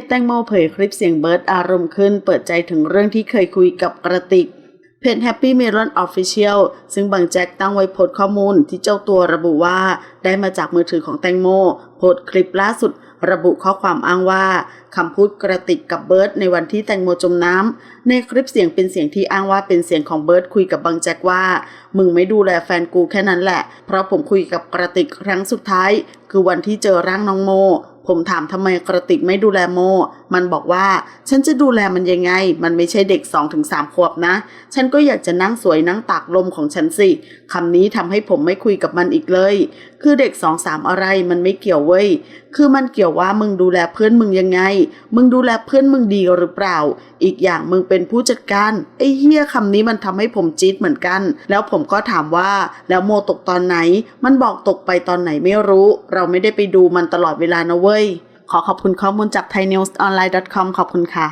จแตงโมเผยคลิปเสียงเบิร์ดอารมณ์ขึ้น เปิดใจถึงเรื่องที่เคยคุยกับกระติก เพจ Happy Melon Official ซึ่งบางแจ็คตั้งไว้โพสข้อมูลที่เจ้าตัวระบุว่า ได้มาจากมือถือของแตงโม โพสคลิปล่าสุด ระบุข้อความอ้างว่าคำพูดกระติกกับเบิร์ดในวันที่แตงโมจมน้ำในคลิปเสียงเป็นเสียงที่อ้างว่าเป็นเสียงของเบิร์ดคุยกับบางแจ็คว่า มึงไม่ดูแลแฟนกูแค่นั้นแหละ เพราะผมคุยกับกระติกครั้งสุดท้าย คือวันที่เจอร่างน้องโม ผมถามทำไมกระติกไม่ดูแลโม มันบอกว่า ฉันจะดูแลมันยังไง มันไม่ใช่เด็ก 2-3 ขวบนะ ฉันก็อยากจะนั่งสวยนั่งตากลมของฉันสิคำนี้ทำให้ผมไม่คุยกับมันอีกเลย คือเด็ก2-3อะไรมันไม่เกี่ยวเว้ย คือมันเกี่ยวว่ามึงดูแลเพื่อนมึงยังไง มึงดูแลเพื่อนมึงดีหรือเปล่า อีกอย่างมึงเป็นผู้จัดการไอ้เฮียคำนี้มันทำให้ผมจี๊ดเหมือนกัน แล้วผมก็ถามว่าแล้วโมตกตอนไหน มันบอกตกไปตอนไหนไม่รู้ เราไม่ได้ไปดูมันตลอดเวลานะเว้ย ขอขอบคุณข้อมูลจาก thainewsonline.com ขอบคุณค่ะ